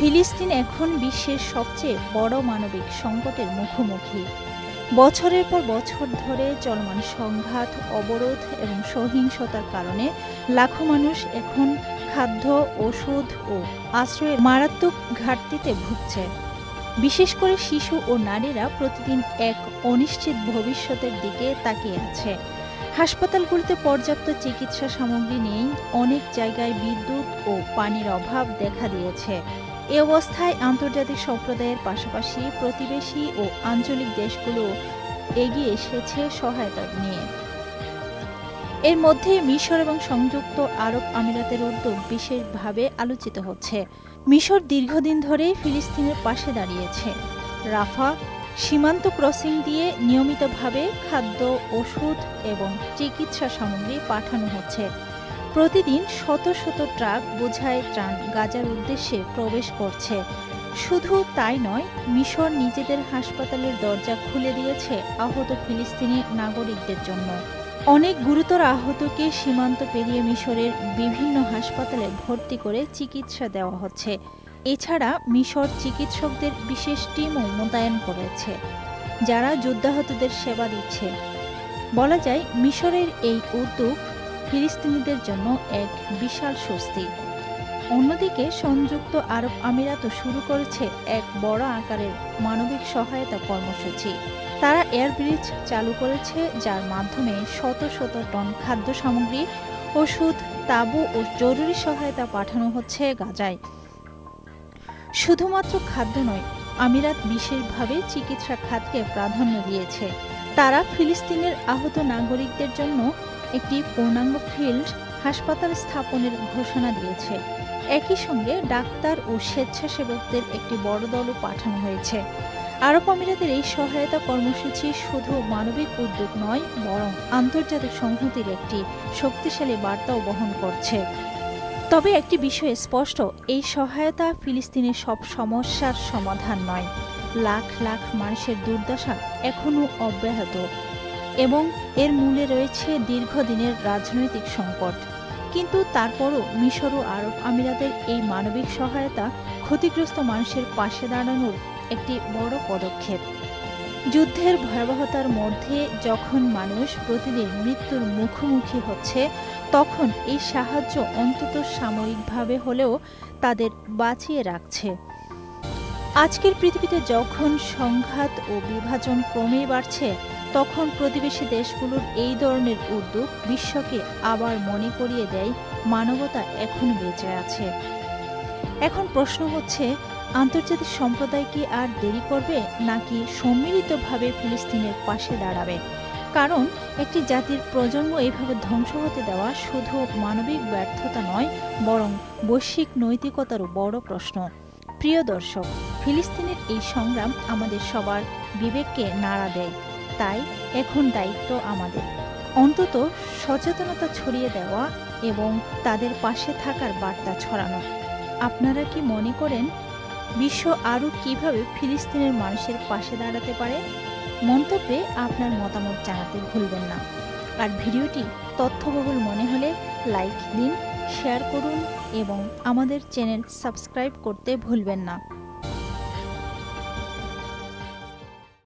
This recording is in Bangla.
ফিলিস্তিন এখন বিশ্বের সবচেয়ে বড় মানবিক সংকটের মুখোমুখি। বছরের পর বছর ধরে চলমান সংঘাত, অবরোধ এবং সহিংসতার কারণে লাখো মানুষ এখন খাদ্য, ওষুধ ও আশ্রয়ের মারাত্মক ঘাটতিতে ভুগছে। বিশেষ করে শিশু ও নারীরা প্রতিদিন এক অনিশ্চিত ভবিষ্যতের দিকে তাকিয়ে আছে। হাসপাতালগুলিতে পর্যাপ্ত চিকিৎসা সামগ্রী নেই, অনেক জায়গায় বিদ্যুৎ ও পানির অভাব দেখা দিয়েছে। এ অবস্থায় আন্তর্জাতিক সম্প্রদায়ের পাশাপাশি প্রতিবেশী ও আঞ্চলিক দেশগুলো এগিয়ে এসেছে সহায়তা নিয়ে। এর মধ্যে মিশর এবং সংযুক্ত আরব আমিরাতের উদ্যোগ বিশেষভাবে আলোচিত হচ্ছে। মিশর দীর্ঘদিন ধরে ফিলিস্তিনের পাশে দাঁড়িয়েছে। রাফা সীমান্ত ক্রসিং দিয়ে নিয়মিতভাবে খাদ্য, ওষুধ এবং চিকিৎসা সামগ্রী পাঠানো হচ্ছে। প্রতিদিন শত শত ট্রাক বোঝায় ত্রাণ গাজার উদ্দেশ্যে প্রবেশ করছে। শুধু তাই নয়, মিশর নিজেদের হাসপাতালের দরজা খুলে দিয়েছে আহত ফিলিস্তিনি নাগরিকদের জন্য। অনেক গুরুতর আহতকে সীমান্ত পেরিয়ে মিশরের বিভিন্ন হাসপাতালে ভর্তি করে চিকিৎসা দেওয়া হচ্ছে। এছাড়া মিশর চিকিৎসকদের বিশেষ টিমও মোতায়েন করেছে, যারা যুদ্ধাহতদের সেবা দিচ্ছে। বলা যায়, মিশরের এই উদ্যোগ ফিলিস্তিনিদের জন্য এক বিশাল স্বস্তি। অন্যদিকে, সংযুক্ত আরব আমিরাতও শুরু করেছে এক বড় আকারের মানবিক সহায়তা কর্মসূচি। তারা এয়ার ব্রিজ চালু করেছে, যার মাধ্যমে শত শত টন খাদ্য সামগ্রী, ওষুধ, তাঁবু ও জরুরি সহায়তা পাঠানো হচ্ছে গাজায়। শুধুমাত্র খাদ্য নয়, আমিরাত বিশেষভাবে চিকিৎসা খাতকে প্রাধান্য দিয়েছে। তারা ফিলিস্তিনের আহত নাগরিকদের জন্য একটি পূর্ণাঙ্গ ফিল্ড হাসপাতাল স্থাপনের ঘোষণা দিয়েছে। একই সঙ্গে ডাক্তার ও স্বেচ্ছাসেবকদের একটি বড় দলও পাঠানো হয়েছে। আরব আমিরাতের এই সহায়তা কর্মসূচি শুধু মানবিক উদ্যোগ নয়, বরং আন্তর্জাতিক সংহতির একটি শক্তিশালী বার্তাও বহন করছে। তবে একটি বিষয়ে স্পষ্ট, এই সহায়তা ফিলিস্তিনের সব সমস্যার সমাধান নয়। লাখ লাখ মানুষের দুর্দশা এখনও অব্যাহত। এবং এর মূলে রয়েছে দীর্ঘদিনের রাজনৈতিক সংকট। কিন্তু তারপরও মিশর ও আরব আমিরাতের এই মানবিক সহায়তা ক্ষতিগ্রস্ত মানুষের পাশে দাঁড়ানোর একটি বড় পদক্ষেপ। যুদ্ধের ভয়াবহতার মধ্যে যখন মানুষ প্রতিদিন মৃত্যুর মুখোমুখি হচ্ছে, তখন এই সাহায্য অন্তত সাময়িকভাবে হলেও তাদের বাঁচিয়ে রাখছে। আজকের পৃথিবীতে যখন সংঘাত ও বিভাজন ক্রমেই বাড়ছে তখন প্রতিবেশী দেশগুলোর এই ধরনের উদ্যোগ বিশ্বকে আবার মনে করিয়ে দেয়, মানবতা এখন বেঁচে আছে। এখন প্রশ্ন হচ্ছে, আন্তর্জাতিক সম্প্রদায় কি আর দেরি করবে নাকি সম্মিলিতভাবে ফিলিস্তিনের পাশে দাঁড়াবে? কারণ একটি জাতির প্রজন্ম এইভাবে ধ্বংস হতে দেওয়া শুধু মানবিক ব্যর্থতা নয়, বরং বৈশ্বিক নৈতিকতারও বড় প্রশ্ন। প্রিয় দর্শক, ফিলিস্তিনের এই সংগ্রাম আমাদের সবার বিবেককে নাড়া দেয়। তাই এখন দায়িত্ব আমাদের। অন্তত সচেতনতা ছড়িয়ে দেওয়া এবং তাদের পাশে থাকার বার্তা ছড়ানো। আপনারা কি মনে করেন, বিশ্ব আরও কীভাবে ফিলিস্তিনের মানুষের পাশে দাঁড়াতে পারে? মন্তব্যে আপনার মতামত জানাতে ভুলবেন না। আর ভিডিওটি তথ্যবহুল মনে হলে লাইক দিন, শেয়ার করুন এবং আমাদের চ্যানেল সাবস্ক্রাইব করতে ভুলবেন না।